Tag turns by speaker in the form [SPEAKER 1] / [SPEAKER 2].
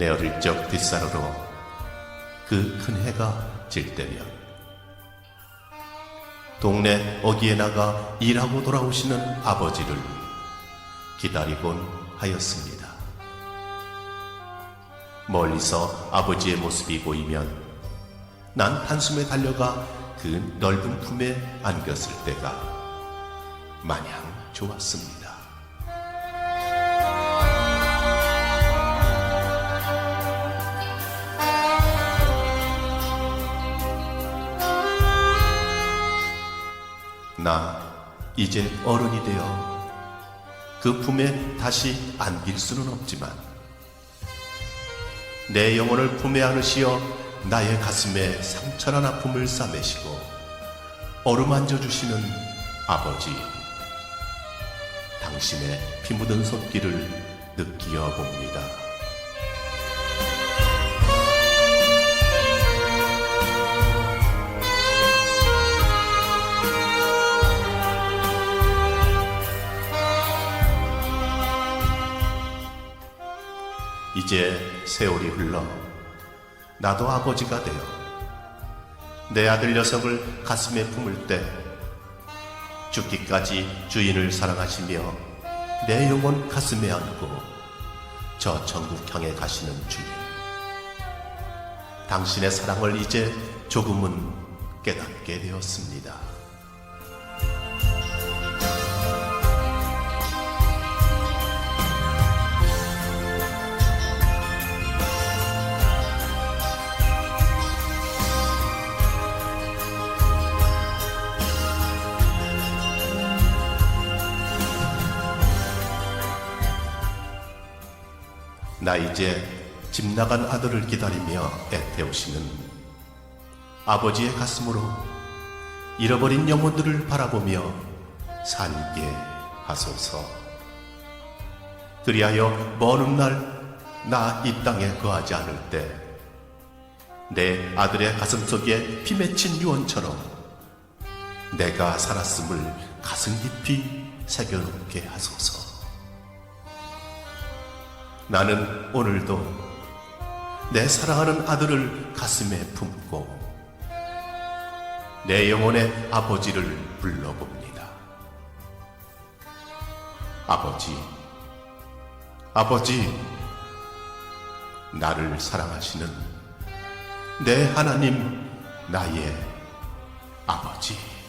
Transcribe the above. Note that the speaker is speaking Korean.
[SPEAKER 1] 내 어릴 적 뒷산으로 그 큰 해가 질 때면 동네 어귀에 나가 일하고 돌아오시는 아버지를 기다리곤 하였습니다. 멀리서 아버지의 모습이 보이면 난 한숨에 달려가 그 넓은 품에 안겼을 때가 마냥 좋았습니다. 나 이제 어른이 되어 그 품에 다시 안길 수는 없지만 내 영혼을 품에 안으시어 나의 가슴에 상처난 아픔을 싸매시고 어루만져 주시는 아버지 당신의 피 묻은 손길을 느끼어 봅니다. 이제 세월이 흘러 나도 아버지가 되어 내 아들 녀석을 가슴에 품을 때 죽기까지 주인을 사랑하시며 내 영혼 가슴에 안고 저 천국 향해 가시는 주님 당신의 사랑을 이제 조금은 깨닫게 되었습니다. 나 이제 집 나간 아들을 기다리며 애태우시는 아버지의 가슴으로 잃어버린 영혼들을 바라보며 살게 하소서. 그리하여 먼 훗날 나 이 땅에 거하지 않을 때 내 아들의 가슴 속에 피 맺힌 유언처럼 내가 살았음을 가슴 깊이 새겨놓게 하소서. 나는 오늘도 내 사랑하는 아들을 가슴에 품고 내 영혼의 아버지를 불러봅니다. 아버지, 아버지, 나를 사랑하시는 내 하나님, 나의 아버지.